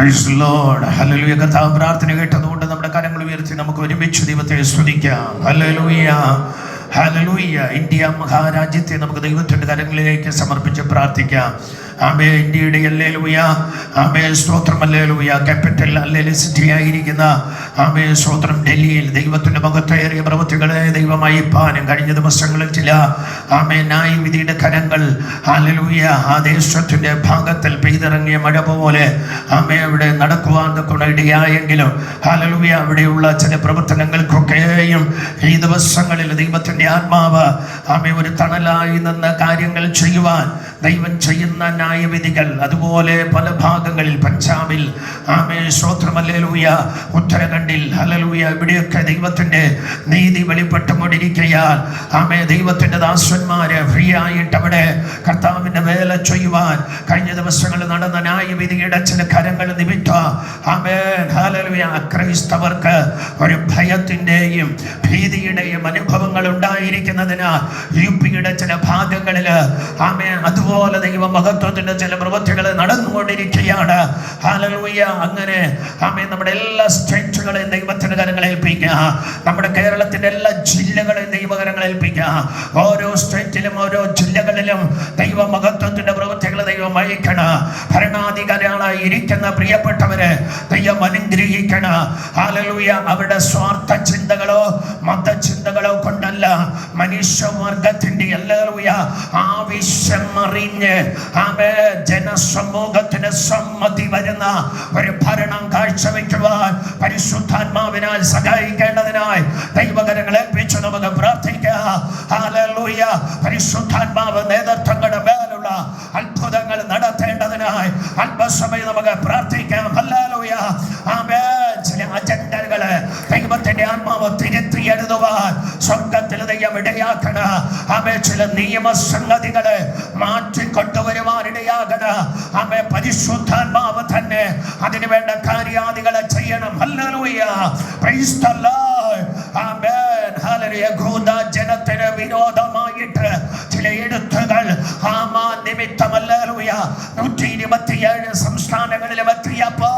Hallelujah കർത്താവ് പ്രാർത്ഥന കേട്ടതുകൊണ്ട് നമ്മുടെ കരങ്ങൾ ഉയർത്തി നമുക്ക് ഒരുമിച്ച് ദൈവത്തെ സ്തുതിക്കാം. ഹലലുയ ഹലലുയ ഇന്ത്യ മഹാരാജ്യത്തെ നമുക്ക് ദൈവത്തിന്റെ കരങ്ങളിലേക്ക് സമർപ്പിച്ച് പ്രാർത്ഥിക്കാം. ആമേ ഇന്ത്യയുടെ അല്ലേലൂയ. ആമേ സ്തോത്രം അല്ലേലൂയ. ക്യാപിറ്റൽ അല്ലേ സിറ്റി ആയിരിക്കുന്ന ആമേ സ്തോത്രം. ഡൽഹിയിൽ ദൈവത്തിന്റെ മുഖത്തേറിയ പ്രവൃത്തികളെ ദൈവമായി പാനും കഴിഞ്ഞ ദിവസങ്ങളിൽ ചില ആമേ നായി വിധിയുടെ കരങ്ങൾ ഹല്ലേലൂയ ആ ദേശത്തിന്റെ ഭാഗത്തിൽ പെയ്തിറങ്ങിയ മഴ പോലെ ആമേ അവിടെ നടക്കുവാൻ തൊക്കെ ഇടയായെങ്കിലും ഹല്ലേലൂയ അവിടെയുള്ള ചില പ്രവർത്തനങ്ങൾക്കൊക്കെയും ഈ ദിവസങ്ങളിൽ ദൈവത്തിന്റെ ആത്മാവ് ആമേ ഒരു തണലായി നിന്ന് കാര്യങ്ങൾ ചെയ്യുവാൻ ദൈവം ചെയ്യുന്ന ന്യായവിധികൾ അതുപോലെ പല ഭാഗങ്ങളിൽ പഞ്ചാബിൽ. ആമേ ശ്രോത്രമല്ലൂയ ഉത്തരാഖണ്ഡിൽ ഹലലൂയ ഇവിടെയൊക്കെ ദൈവത്തിന്റെ നീതി വെളിപ്പെട്ടുകൊണ്ടിരിക്കയാൽ ആമേ ദൈവത്തിന്റെ ദാസന്മാര് ഫ്രീ ആയിട്ട് അവിടെ കർത്താവിന്റെ വേല ചെയ്യുവാൻ കഴിഞ്ഞ ദിവസങ്ങളിൽ നടന്ന ന്യായവിധിയുടെ ചില കരങ്ങൾ നിമിത്ത ആമേ ഹലലൂയ ക്രൈസ്തവർക്ക് ഒരു ഭയത്തിന്റെയും ഭീതിയുടെയും അനുഭവങ്ങൾ ഉണ്ടായിരിക്കുന്നതിനാൽ യു പിയുടെ ചില ഭാഗങ്ങളിൽ ആമേ അതുപോലെ ദൈവ മഹത്വത്തിന്റെ ചില പ്രവൃത്തികൾ നടന്നുകൊണ്ടിരിക്കുകയാണ്. അങ്ങനെ ആമേ നമ്മുടെ എല്ലാ സ്റ്റേറ്റുകളെയും ദൈവത്തിന്റെ കരങ്ങളെ ഏൽപ്പിക്കുക. നമ്മുടെ കേരളത്തിന്റെ എല്ലാ ജില്ലകളെയും ദൈവകരങ്ങളെ ഏൽപ്പിക്കുക. ഓരോ സ്റ്റേറ്റിലും ഓരോ ജില്ലകളിലും ദൈവ മഹത്വത്തിന്റെ പ്രവൃത്തികൾ ദൈവം അയക്കണം ഭരണാധികാരികളായി ഇരിക്കുന്ന പ്രിയപ്പെട്ടവരെ ദൈവം അനുഗ്രഹിക്കണ ഹാലലൂയ അവരുടെ സ്വാർത്ഥ ചിന്തകളോ മതചിന്തകളോ കൊണ്ടല്ല. മനുഷ്യവർഗത്തിന്റെ എല്ലാവൂയ ആവശ്യം അറിഞ്ഞ് ആമേ ജനസമൂഹത്തിന് സമ്മതി വരുന്ന ഒരു ഭരണം കാഴ്ചവെക്കുവാൻ പരിശുദ്ധാത്മാവിനാൽ സഹായിക്കേണ്ടതിനായി ദൈവകരങ്ങളെ ഏൽപ്പിച്ചു നമുക്ക് പ്രാർത്ഥിക്കാം. ഹല്ലേലൂയ. പരിശുദ്ധാത്മാവ് നേതൃത്വങ്ങളുടെ മേലുള്ള അത്ഭുതങ്ങൾ നടത്തേണ്ടതിനായി അല്പസമയം നമുക്ക് ദൈവത്തിന്റെ ആത്മാവ് തിരുത്തി എഴുതുവാൻ സ്വർഗത്തിൽ ദൈവം ഇടയാക്കണ. ആമേ ചില നിയമസംഗതികൾ മാറ്റിക്കൊണ്ടുവരുവാൻ ഇടയാകണ ആമേ പരിശുദ്ധാത്മാവ് തന്നെ അതിനു വേണ്ട കാര്യാദികളെ ചെയ്യണം. Hallelujah. Praise the Lord amen hallelujah യഹൂദ ജനത്തിന് വിരോധമായിട്ട് ചില എഴുത്തുകൾ ആമാ നിമിത്തം. ഹല്ലേലൂയ. നൂറ്റി ഇരുപത്തിയേഴ് സംസ്ഥാനങ്ങളിലും എത്തിയപ്പോൾ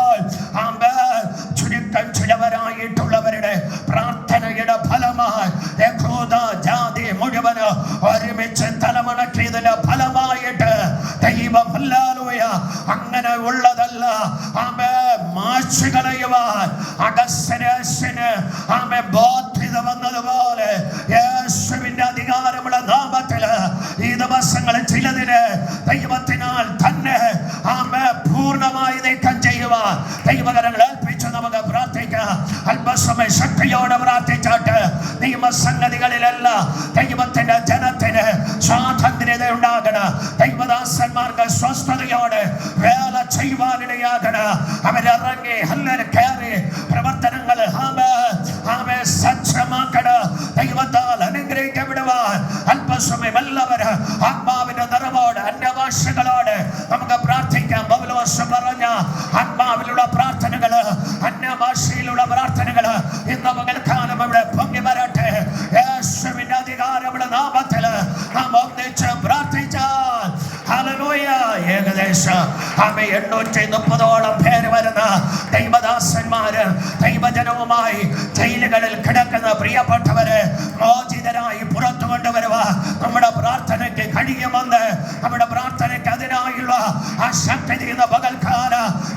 തലമുണക്കിയതിന്റെ ഫലമായിട്ട് ദൈവം അങ്ങനെ ഉള്ളതല്ല. ആമേ മാച്ചു കളയുവാൻ അഗസ്തരേശന് ആമേ ബോധ്യത വന്നതുപോലെ യേശുവിന്റെ അധികാരമുള്ള നാമത്തിൽ ഈ ദിവസങ്ങളിൽ ചിലതിന് ദൈവത്തിനാൽ തന്നെ ആമേ പൂർണമായി നീക്കം ചെയ്യുവാൻ ദൈവകരങ്ങൾ ഏൽപ്പിച്ചു. നമുക്ക് പ്രാർത്ഥിക്കാം. അല്പസമയ ശക്തിയോടെ പ്രാർത്ഥിച്ചാട്ട് നിയമസംഗതികളിലല്ല ദൈവത്തിന്റെ ജനത്തിന് സ്വാതന്ത്ര്യത ഉണ്ടാകണ ദൈവദാസന്മാർക്ക് സ്വസ്ഥതയോടെ വേല ചെയ്യുവാനിടയാകണ അവരിറങ്ങി ഹല്ലൽ കയറി പ്രവർത്തനങ്ങൾ ആമേ സജ്ജമാക്കണ. ദൈവത്താൽ അനുഗ്രഹിക്കപ്പെടുവാൻ അല്പസമയം എല്ലാവരും ആത്മാവിന്റെ നിറവോട് അന്യഭാഷകളോട് നമുക്ക് പ്രാർത്ഥിക്കാം. ബൗലവാസം പറഞ്ഞ ആത്മാവിലുള്ള പ്രാർത്ഥനകൾ അന്യഭാഷയിലുള്ള പ്രാർത്ഥനകൾ ഇന്ന് പകൽക്കാലം ഇവിടെ പൊങ്ങി വരട്ടെ. യേശുവിന്റെ അധികാരമുള്ള നാമത്തിൽ നാം ഒന്നിച്ച് ഏകദേശം ആമേ എണ്ണൂറ്റി മുപ്പതോളം പേര് വരുന്ന ദൈവദാസന്മാര് ദൈവജനവുമായി ജയിലുകളിൽ കിടക്കുന്ന പ്രിയപ്പെട്ടവര് മോചിതരായി പുറത്തു കൊണ്ടുവരുക നമ്മുടെ പ്രാർത്ഥനയ്ക്ക് കഴിയുമെന്ന് നമ്മുടെ പ്രാർത്ഥനയ്ക്ക് അതിനായുള്ള ആ ശക്തി ചെയ്യുന്ന പകൽക്കാല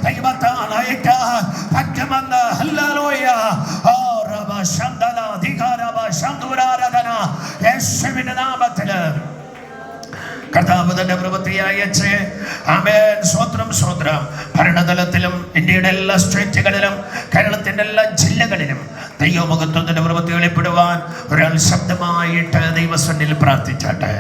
ദൈവത്താൽ അയക്കാൻ പറ്റുമെന്ന്. ഹല്ലേലൂയ. ഓ റബ ശന്തല അധികാരവ ശന്തൂരാരാധന യേശുവിന്റെ നാമത്തിൽ. കർത്താവ് തന്റെ പ്രവൃത്തി ആമേൻ. സ്വത്രം സ്വത്രം ഭരണതലത്തിലും ഇന്ത്യയുടെ എല്ലാ സ്റ്റേറ്റുകളിലും കേരളത്തിന്റെ എല്ലാ ജില്ലകളിലും ദൈവമുഖത്വത്തിന്റെ പ്രവൃത്തി വെളിപ്പെടുവാൻ ഒരാൾ ശബ്ദമായിട്ട് ദൈവസന്നിൽ പ്രാർത്ഥിച്ചാട്ടെ.